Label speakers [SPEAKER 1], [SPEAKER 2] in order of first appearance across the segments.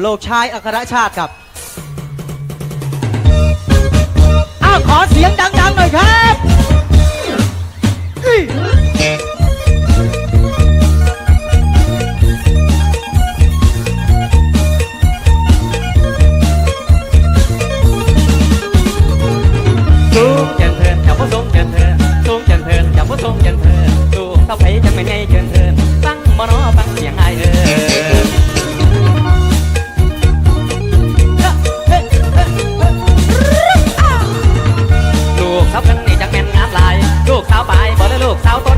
[SPEAKER 1] โลกชายอัครชาติครับ อ้าว ขอเสียงดัง ๆ หน่อยครับ
[SPEAKER 2] ลายบ่เลยลูกสาวต้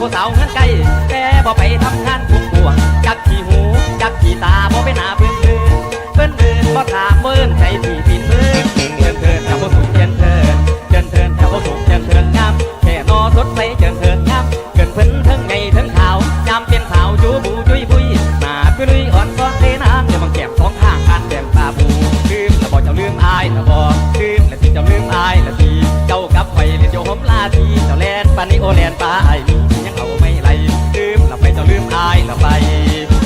[SPEAKER 2] ผู้สาวเงินไกลแต่บ่ไปทำงานคุ้มบวงจักขี้หูจักขี้ตาบ่ไปหนาเพื่อนเพื่อนเพื่อนเพื่อนบ่ถามเบิ่นใจพี่ปินมือเชิญเทินกับผู้สูงเชิญเทินเชิญเทินกับผู้สูงเชิญเทินงามแค่นอสดใสเชิญเทินงามเกินเพิ่นเทิงไงเทิงขาวยามเป็นขาวจูบูจุยบุยหน้ากุลุยอ่อนซ้อนเทน้ำอย่าบังแก้มสองข้างกันแก้มตาบูลืมแล้วบ่เจ้าลืมอายแล้วบ่ลืมแล้วสิเจ้าลืมอายแล้วสิเจ้ากับไฟเล่นโยมลาทีเจ้าแลนปานนี้โอแลนปาไอ้ ไป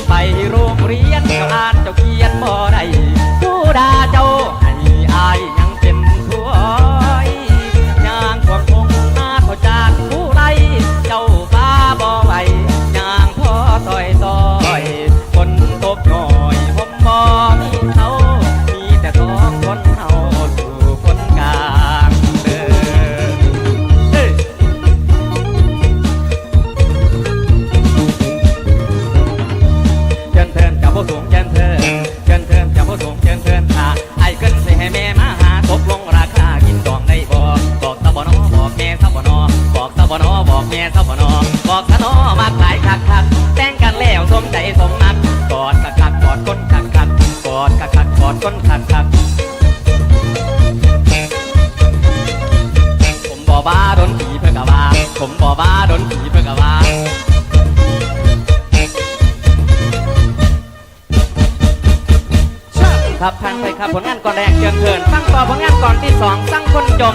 [SPEAKER 2] ไปโรงเรียนเจ้าอ่านเจ้าเขียนบ่ได้ผู้ใด คักกอดก้นคัดขักผมบอบ่าโดนผีเพื่อกะว่าผมบอบ่าโดนผีเพื่อกะว่าครับพังไปครับผลงานก่อนแรกเชิญเทินตั้งต่อผลงานก่อนที่สองสร้างคนจม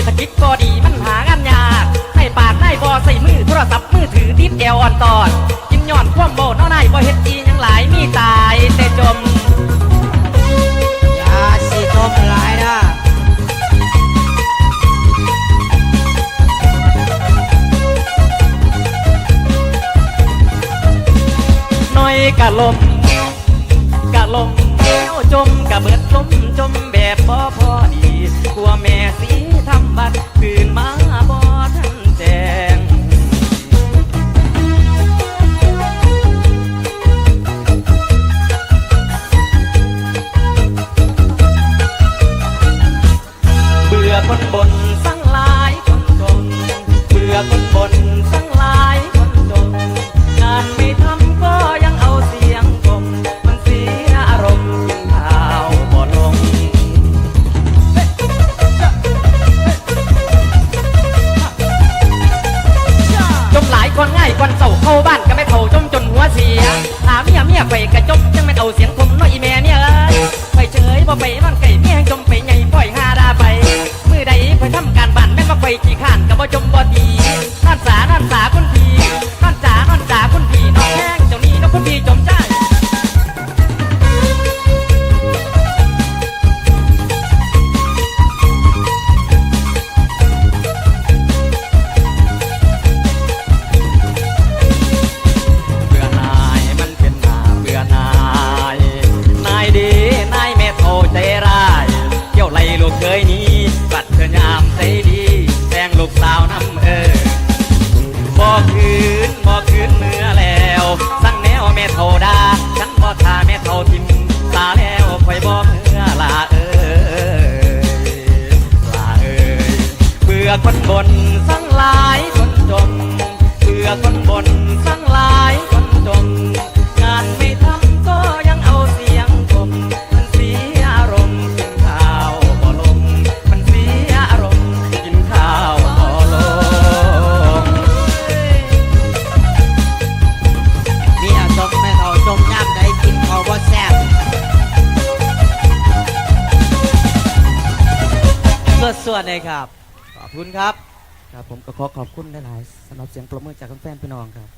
[SPEAKER 2] ร
[SPEAKER 1] ษ
[SPEAKER 2] ฐกิจก็ดีมันหางานยากให้ปากนายบอใส่มือโทรศัพท์มือถือติดแอวอ่อนตอนกินย้อนความโบเนาะนายบ่เฮ็ดอีหยังหลายมีตายแต่จม
[SPEAKER 1] อย่าสิจมหลายนะ
[SPEAKER 2] น้อยกะลมกะลมแล้วจมกะเบิดลมจมแบบบ่พอดี กลัวแม่สีทำบัตรคืนมาบ่ทันแจง ไปกระจบจังแม่นเอาเสียง บ่คืนบ่คืนเมื่อแล้ว สั่งแนวแม่เท่าดาฉันบ่ทาแม่เท่าทิมตาแล้วคอยบ่เมื่อลาเอ้ยลาเอ้ยเบื่อคนบน สวัส
[SPEAKER 1] ดีครับ ขอบคุณครับ ครับผมก็ขอขอบคุณหลายๆสำหรับเสียงปรบมือจากแฟนๆพี่น้องครับ